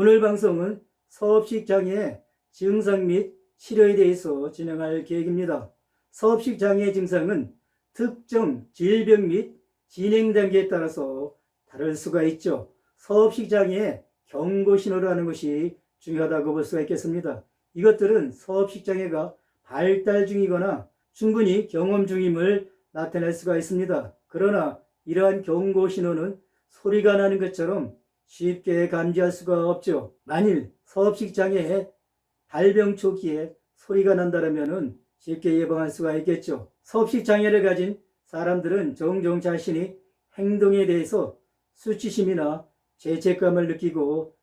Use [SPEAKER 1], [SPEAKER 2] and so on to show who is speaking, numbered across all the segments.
[SPEAKER 1] 오늘 방송은 서업식 장애 증상 및 치료에 대해서 진행할 계획입니다. 서업식 장애 증상은 특정 질병 및 진행 단계에 따라서 다를 수가 있죠. 서업식 장애의 경고 신호를 하는 것이 중요하다고 볼 수가 있겠습니다. 이것들은 서업식 장애가 발달 중이거나 충분히 경험 중임을 나타낼 수가 있습니다. 그러나 이러한 경고 신호는 소리가 나는 것처럼 쉽게 감지할 수가 없죠. 만일 서업식 장애의 발병 초기에 소리가 난다면 쉽게 예방할 수가 있겠죠. 서업식 장애를 가진 사람들은 종종 자신이 행동에 대해서 수치심이나 죄책감을 느끼고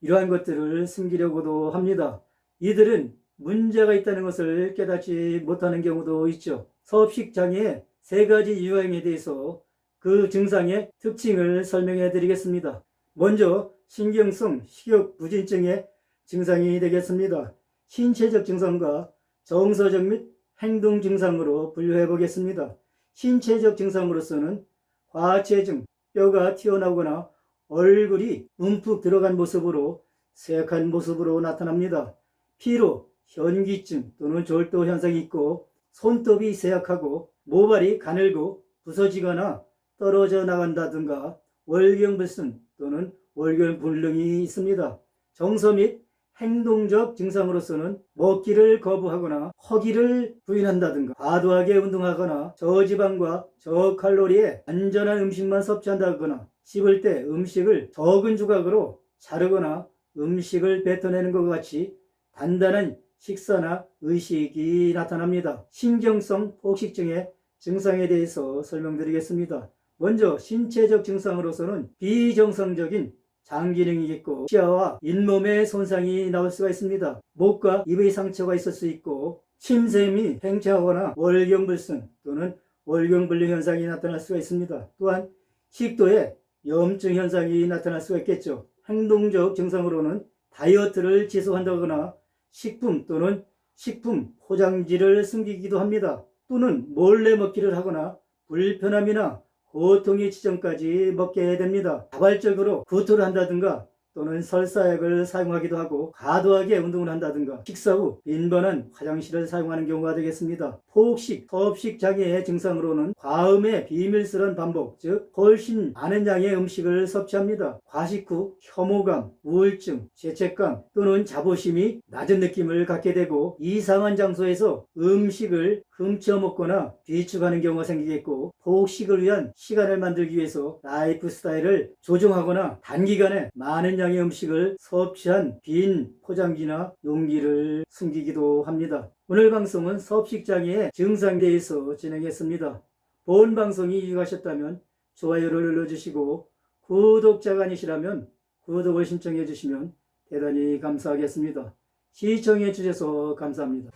[SPEAKER 1] 이러한 것들을 숨기려고도 합니다. 이들은 문제가 있다는 것을 깨닫지 못하는 경우도 있죠. 서업식 장애의 세 가지 유형에 대해서 그 증상의 특징을 설명해 드리겠습니다. 먼저 신경성 식욕 부진증의 증상이 되겠습니다. 신체적 증상과 정서적 및 행동 증상으로 분류해 보겠습니다. 신체적 증상으로서는 과체증, 뼈가 튀어나오거나 얼굴이 움푹 들어간 모습으로 쇠약한 모습으로 나타납니다. 피로, 현기증 또는 절도 현상이 있고 손톱이 쇠약하고 모발이 가늘고 부서지거나 떨어져 나간다든가 월경불순 또는 월경 불능이 있습니다. 정서 및 행동적 증상으로서는 먹기를 거부하거나 허기를 부인한다든가 과도하게 운동하거나 저지방과 저칼로리의 안전한 음식만 섭취한다거나 씹을 때 음식을 적은 조각으로 자르거나 음식을 뱉어내는 것과 같이 단단한 식사나 의식이 나타납니다. 신경성 폭식증의 증상에 대해서 설명드리겠습니다. 먼저 신체적 증상으로서는 비정상적인 장 기능이 있고 치아와 잇몸에 손상이 나올 수가 있습니다. 목과 입의 상처가 있을 수 있고 침샘 이 팽창하거나 월경불순 또는 월경불능 현상이 나타날 수가 있습니다. 또한 식도에 염증 현상이 나타날 수가 있겠죠. 행동적 증상으로는 다이어트를 지속한다거나 식품 또는 식품 포장지를 숨기기도 합니다. 또는 몰래 먹기를 하거나 불편함이나 고통의 지점까지 먹게 됩니다. 자발적으로 구토를 한다든가 또는 설사약을 사용하기도 하고 과도하게 운동을 한다든가 식사 후 빈번한 화장실을 사용하는 경우가 되겠습니다. 포식서업식 장애의 증상으로는 과음의 비밀스런 반복, 즉 훨씬 많은 양의 음식을 섭취합니다. 과식 후 혐오감, 우울증, 죄책감 또는 자부심이 낮은 느낌을 갖게 되고 이상한 장소에서 음식을 훔쳐 먹거나 비축하는 경우가 생기겠고 폭식을 위한 시간을 만들기 위해서 라이프 스타일을 조정하거나 단기간에 많은 양의 음식을 섭취한 빈 포장지나 용기를 숨기기도 합니다. 오늘 방송은 섭식장애의 증상에 대해서 진행했습니다. 본 방송이 유익하셨다면 좋아요를 눌러주시고 구독자가 아니시라면 구독을 신청해 주시면 대단히 감사하겠습니다. 시청해 주셔서 감사합니다.